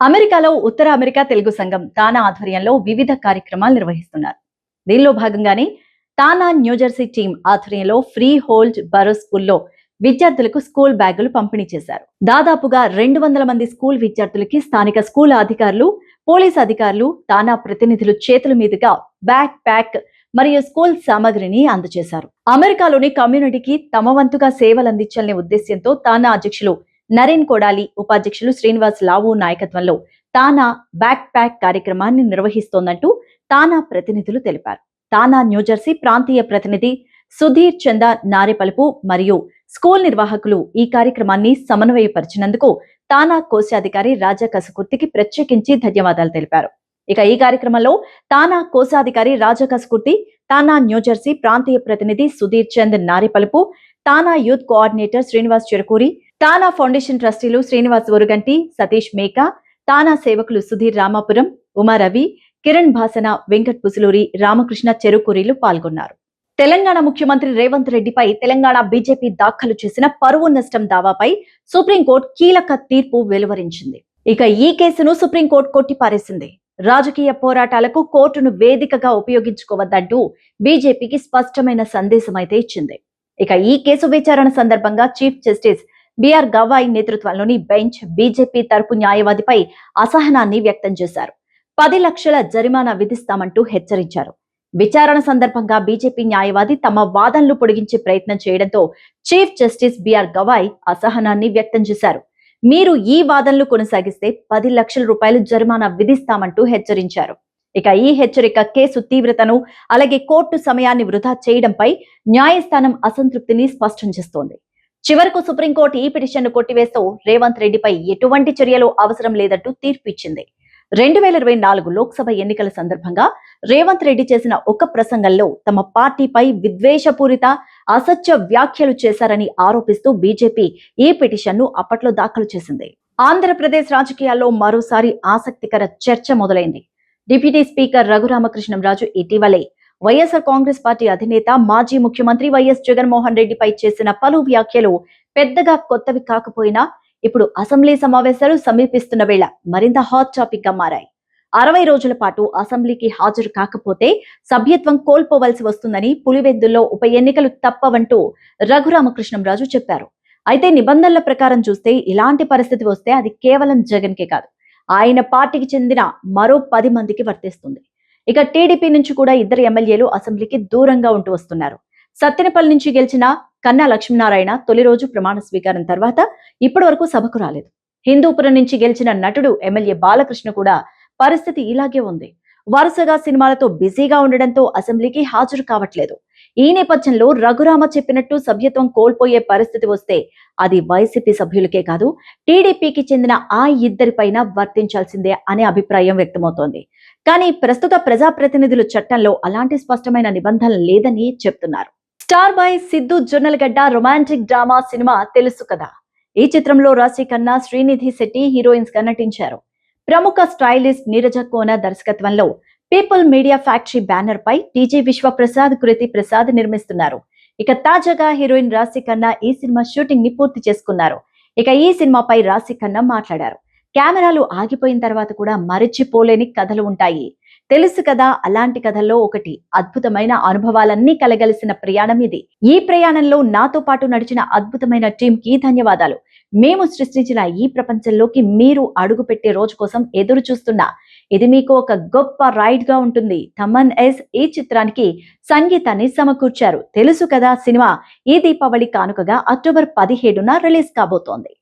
అమెరికాలో ఉత్తర అమెరికా తెలుగు సంఘం తానా ఆధ్వర్యంలో వివిధ కార్యక్రమాలు నిర్వహిస్తున్నారు. దీనిలో భాగంగానే తానా న్యూజెర్సీ టీం ఆధ్వర్యంలో ఫ్రీ హోల్డ్ బరో స్కూల్లో విద్యార్థులకు స్కూల్ బ్యాగులు పంపిణీ చేశారు. దాదాపుగా రెండు వందల మంది స్కూల్ విద్యార్థులకి స్థానిక స్కూల్ అధికారులు పోలీస్ అధికారులు తానా ప్రతినిధులు చేతుల మీదుగా బ్యాక్ ప్యాక్ మరియు స్కూల్ సామగ్రిని అందజేశారు. అమెరికాలోని కమ్యూనిటీకి తమ వంతుగా సేవలు అందించాలనే ఉద్దేశ్యంతో తానా అధ్యక్షులు నరేన్ కొడాలి ఉపాధ్యక్షులు శ్రీనివాస్ లావు నాయకత్వంలో తానా బ్యాక్ ప్యాక్ కార్యక్రమాన్ని నిర్వహిస్తోందంటూ తానా ప్రతినిధులు తెలిపారు. తానా న్యూజెర్సీ ప్రాంతీయ ప్రతినిధి సుధీర్ చంద నారెపలుపు మరియు స్కూల్ నిర్వాహకులు ఈ కార్యక్రమాన్ని సమన్వయపరిచినందుకు తానా కోశాధికారి రాజా కసుకుర్తికి ప్రత్యేకించి ధన్యవాదాలు తెలిపారు. ఇక ఈ కార్యక్రమంలో తానా కోశాధికారి రాజా కసుకుర్తి తానా న్యూజెర్సీ ప్రాంతీయ ప్రతినిధి Sudhir Chand Naripalupu TANA youth coordinator Srinivas Cherukuri TANA foundation ట్రస్టీలు Srinivas Oruganti Satish Meka TANA సేవకులు సుధీర్ రామాపురం ఉమా రవి కిరణ్ భాసన వెంకట్ పుసులూరి రామకృష్ణ చెరుకూరిలు పాల్గొన్నారు. తెలంగాణ ముఖ్యమంత్రి రేవంత్ రెడ్డిపై తెలంగాణ బీజేపీ దాఖలు చేసిన పరువు నష్టం దావాపై సుప్రీంకోర్టు కీలక తీర్పు వెలువరించింది. ఇక ఈ కేసును సుప్రీంకోర్టు కొట్టిపారేసింది. రాజకీయ పోరాటాలకు కోర్టును వేదికగా ఉపయోగించుకోవద్దంటూ బీజేపీకి స్పష్టమైన సందేశం అయితే ఇచ్చింది. ఇక ఈ కేసు విచారణ సందర్భంగా చీఫ్ జస్టిస్ బిఆర్ గవాయ్ నేతృత్వంలోని బెంచ్ బీజేపీ తరపు న్యాయవాదిపై అసహనాన్ని వ్యక్తం చేశారు. పది లక్షల జరిమానా విధిస్తామంటూ హెచ్చరించారు. విచారణ సందర్భంగా బీజేపీ న్యాయవాది తమ వాదనలు పొడిగించే ప్రయత్నం చేయడంతో చీఫ్ జస్టిస్ బిఆర్ గవాయ్ అసహనాన్ని వ్యక్తం చేశారు. మీరు ఈ వాదనలు కొనసాగిస్తే పది లక్షల రూపాయలు జరిమానా విధిస్తామంటూ హెచ్చరించారు. ఇక ఈ హెచ్చరిక కేసు తీవ్రతను అలాగే కోర్టు సమయాన్ని వృధా చేయడంపై న్యాయస్థానం అసంతృప్తిని స్పష్టం చేస్తోంది. చివరకు సుప్రీంకోర్టు ఈ పిటిషన్ను కొట్టివేస్తూ రేవంత్ రెడ్డిపై ఎటువంటి చర్యలు అవసరం లేదంటూ తీర్పు ఇచ్చింది రెండు వేల ఇరవై నాలుగు లోక్సభ ఎన్నికల సందర్భంగా రేవంత్ రెడ్డి చేసిన ఒక ప్రసంగంలో తమ పార్టీపై విద్వేషపూరిత అసత్య వ్యాఖ్యలు చేశారని ఆరోపిస్తూ బీజేపీ ఈ పిటిషన్ను అప్పట్లో దాఖలు చేసింది. ఆంధ్రప్రదేశ్ రాజకీయాల్లో మరోసారి ఆసక్తికర చర్చ మొదలైంది. డిప్యూటీ స్పీకర్ రఘురామకృష్ణంరాజు ఇటీవలే వైఎస్ఆర్ కాంగ్రెస్ పార్టీ అధినేత మాజీ ముఖ్యమంత్రి వైఎస్ జగన్మోహన్ రెడ్డిపై చేసిన పలు వ్యాఖ్యలు పెద్దగా కొత్తవి కాకపోయినా ఇప్పుడు అసెంబ్లీ సమావేశాలు సమీపిస్తున్న వేళ మరింత హాట్ టాపిక్గా మారాయి. అరవై రోజుల పాటు అసెంబ్లీకి హాజరు కాకపోతే సభ్యత్వం కోల్పోవలసి వస్తుందని పులివెద్దుల్లో ఉప ఎన్నికలు తప్పవంటూ రఘురామకృష్ణంరాజు చెప్పారు. అయితే నిబంధనల ప్రకారం చూస్తే ఇలాంటి పరిస్థితి వస్తే అది కేవలం జగన్ కే కాదు. ఆయన పార్టీకి చెందిన మరో పది మందికి వర్తిస్తుంది. ఇక టీడీపీ నుంచి కూడా ఇద్దరు ఎమ్మెల్యేలు అసెంబ్లీకి దూరంగా ఉంటూ వస్తున్నారు. సత్తెనపల్లి నుంచి గెలిచిన కన్నా లక్ష్మీనారాయణ తొలి రోజు ప్రమాణ స్వీకారం తర్వాత ఇప్పటి వరకు సభకు రాలేదు. హిందూపురం నుంచి గెలిచిన నటుడు ఎమ్మెల్యే బాలకృష్ణ కూడా పరిస్థితి ఇలాగే ఉంది. వరుసగా సినిమాలతో బిజీగా ఉండడంతో అసెంబ్లీకి హాజరు కావట్లేదు. ఈ నేపథ్యంలో రఘురామ చెప్పినట్టు సభ్యత్వం కోల్పోయే పరిస్థితి వస్తే అది వైసీపీ సభ్యులకే కాదు టీడీపీకి చెందిన ఆ ఇద్దరిపైన వర్తించాల్సిందే అనే అభిప్రాయం వ్యక్తమవుతోంది. కానీ ప్రస్తుత ప్రజాప్రతినిధుల చట్టంలో అలాంటి స్పష్టమైన నిబంధన లేదని చెప్తున్నారు. Star boy Siddhu Jonnalagadda romantic drama cinema Telusu Kada. ఈ చిత్రంలో రాశి కన్నా శ్రీనిధి శెట్టి హీరోయిన్స్గా నటించారు ప్రముఖ స్టైలిస్ట్ నీరజ కోన దర్శకత్వంలో పీపుల్ మీడియా ఫ్యాక్టరీ బ్యానర్ పై టీజీ విశ్వప్రసాద్ కృతి ప్రసాద్ నిర్మిస్తున్నారు. ఇక తాజాగా హీరోయిన్ రాశి ఖన్నా ఈ సినిమా షూటింగ్ని పూర్తి చేసుకున్నారు. ఇక ఈ సినిమాపై రాశి ఖన్నా మాట్లాడారు. కెమెరాలు ఆగిపోయిన తర్వాత కూడా మరిచిపోలేని కథలు ఉంటాయి. తెలుసు కదా అలాంటి కథల్లో ఒకటి అద్భుతమైన అనుభవాలన్నీ కలగలిసిన ప్రయాణం ఇది. ఈ ప్రయాణంలో నాతో పాటు నడిచిన అద్భుతమైన టీం కి ధన్యవాదాలు. మేము సృష్టించిన ఈ ప్రపంచంలోకి మీరు అడుగు పెట్టే రోజు కోసం ఎదురు చూస్తున్నా ఇది మీకు ఒక గొప్ప రైడ్గా ఉంటుంది. తమన్ ఎస్ ఈ చిత్రానికి సంగీతాన్ని సమకూర్చారు. తెలుసు కదా సినిమా ఈ దీపావళి కానుకగా అక్టోబర్ పదిహేడున రిలీజ్ కాబోతోంది.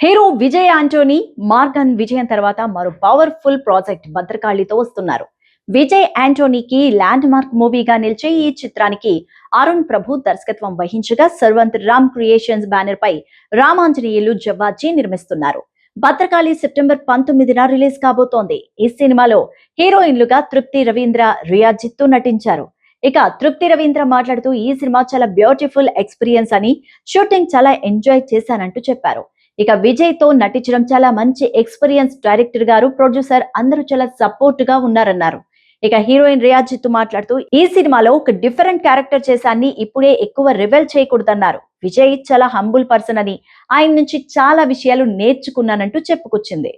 హీరో విజయ్ ఆంటోనీ మార్గన్ విజయం తర్వాత మరో పవర్ఫుల్ ప్రాజెక్ట్ భద్రకాళితో వస్తున్నారు. విజయ్ యాంటోనీకి ల్యాండ్ మార్క్ మూవీగా నిలిచే ఈ చిత్రానికి అరుణ్ ప్రభు దర్శకత్వం వహించగా సర్వంత్ రామ్ క్రియేషన్స్ బ్యానర్ పై రామాంజనేయులు జవ్వాజీ నిర్మిస్తున్నారు. భద్రకాళి సెప్టెంబర్ పంతొమ్మిదిన రిలీజ్ కాబోతోంది. ఈ సినిమాలో హీరోయిన్లుగా తృప్తి రవీంద్ర రియా జిత్తు నటించారు. ఇక తృప్తి రవీంద్ర మాట్లాడుతూ ఈ సినిమా చాలా బ్యూటిఫుల్ ఎక్స్పీరియన్స్ అని షూటింగ్ చాలా ఎంజాయ్ చేశానంటూ చెప్పారు. ఇక విజయ్తో నటించడం చాలా మంచి ఎక్స్పీరియన్స్ డైరెక్టర్ గారు ప్రొడ్యూసర్ అందరూ చాలా సపోర్ట్గా ఉన్నారన్నారు. ఇక హీరోయిన్ రియాజిత్ మాట్లాడుతూ ఈ సినిమాలో ఒక డిఫరెంట్ క్యారెక్టర్ చేశాన్ని ఇప్పుడే ఎక్కువ రివెల్ చేయకూడదన్నారు. విజయ్ చాలా హంబుల్ పర్సన్ అని. ఆయన నుంచి చాలా విషయాలు నేర్చుకున్నానంటూ చెప్పుకొచ్చింది.